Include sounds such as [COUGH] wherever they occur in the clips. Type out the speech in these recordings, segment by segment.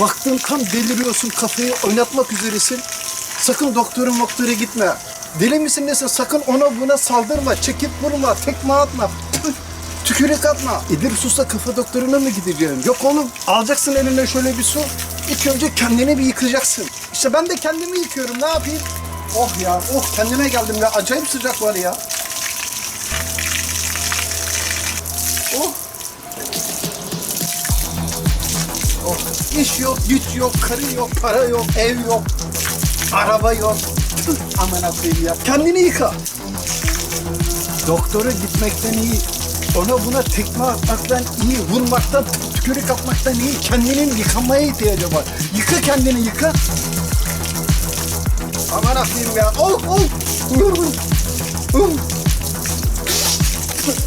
Baktın tam deliriyorsun kafayı oynatmak üzeresin. Sakın doktorun doktora gitme. Deli misin nesin? Sakın ona buna saldırma, çekip vurma, tekme atma. Tükürük atma. İdir susa kafa doktoruna mı gideceksin? Yok oğlum. Alacaksın eline şöyle bir su. İlk önce kendini bir yıkacaksın. İşte ben de kendimi yıkıyorum. Ne yapayım? Oh ya, oh kendime geldim ya. Acayip sıcak var ya. Oh. İş yok, güç yok, karı yok, para yok, ev yok, araba yok. Aman koyayım ya. Kendini yıka. Doktora gitmekten iyi. Ona buna tekme atmaktan iyi, vurmaktan, tükürük atmaktan iyi. Kendinin yıkanmaya ihtiyacı var. Yıka kendini, yıka. Aman akıyım ya. Oh, oh.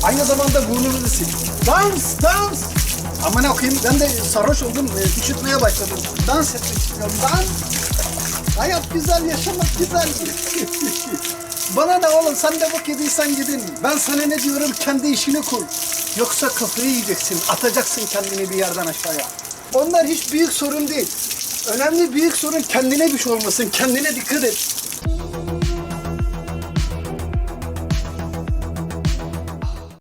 Aynı zamanda burnunu da sil. Dans, dans. Aman okuyayım ben de sarhoş oldum. e, Üşütmeye başladım. Dans etmek istiyorum. Dans. Hayat güzel, yaşamak güzel. [LAUGHS] Bana ne oğlum sen de bok yediysen gidin. Ben sana ne diyorum kendi işini kur. Yoksa kafayı yiyeceksin. Atacaksın kendini bir yerden aşağıya. Onlar hiç büyük sorun değil. Önemli büyük sorun kendine bir şey olmasın. Kendine dikkat et.